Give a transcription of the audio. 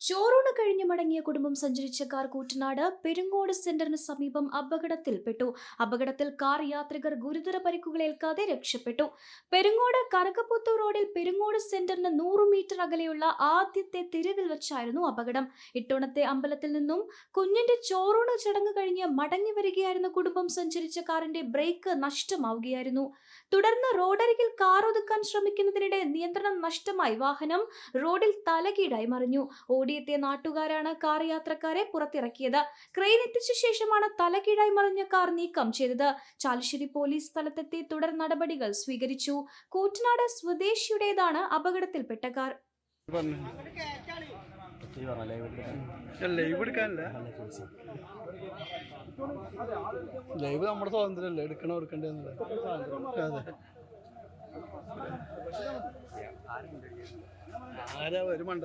ചോറൂണ് കഴിഞ്ഞ് മടങ്ങിയ കുടുംബം സഞ്ചരിച്ച കാർ കൂറ്റനാട് പെരുങ്ങോട് സെന്ററിന് സമീപം അപകടത്തിൽപ്പെട്ടു. അപകടത്തിൽ കാർ യാത്രികർ ഗുരുതര പരിക്കുകളേൽക്കാതെ രക്ഷപ്പെട്ടു. പെരുങ്ങോട് കറുകപ്പുത്തൂർ റോഡിൽ പെരുങ്ങോട് സെന്ററിന് നൂറ് മീറ്റർ അകലെയുള്ള ആദ്യത്തെ തെരുവിൽ വെച്ചായിരുന്നു അപകടം. ഇട്ടോണത്തെ അമ്പലത്തിൽ നിന്നും കുഞ്ഞിന്റെ ചോറൂണ് ചടങ്ങ് കഴിഞ്ഞ് മടങ്ങി വരികയായിരുന്ന കുടുംബം സഞ്ചരിച്ച കാറിന്റെ ബ്രേക്ക് നഷ്ടമാവുകയായിരുന്നു. തുടർന്ന് റോഡരികിൽ കാർ ഒതുക്കാൻ ശ്രമിക്കുന്നതിനിടെ നിയന്ത്രണം നഷ്ടമായി. വാഹനം റോഡിൽ തലകീടായി മറിഞ്ഞു. ഓടിയെത്തിയ നാട്ടുകാരാണ് കാർ യാത്രക്കാരെ പുറത്തിറക്കിയത്. ക്രെയിൻ എത്തിച്ച ശേഷമാണ് തലകീഴായി മറിഞ്ഞ കാർ നീക്കം ചെയ്തത്. ചാലശ്ശേരി പോലീസ് സ്ഥലത്തെത്തി തുടർ നടപടികൾ സ്വീകരിച്ചു. കൂറ്റനാട് സ്വദേശിയുടേതാണ് അപകടത്തിൽപ്പെട്ട കാർ. ലൈവ് എടുക്കാനല്ല ലൈവ് നമ്മുടെ സ്വാതന്ത്ര്യമല്ലേ എടുക്കണോ എടുക്കണ്ടെന്നല്ല അതെ. ആരാ ഒരു മണ്ട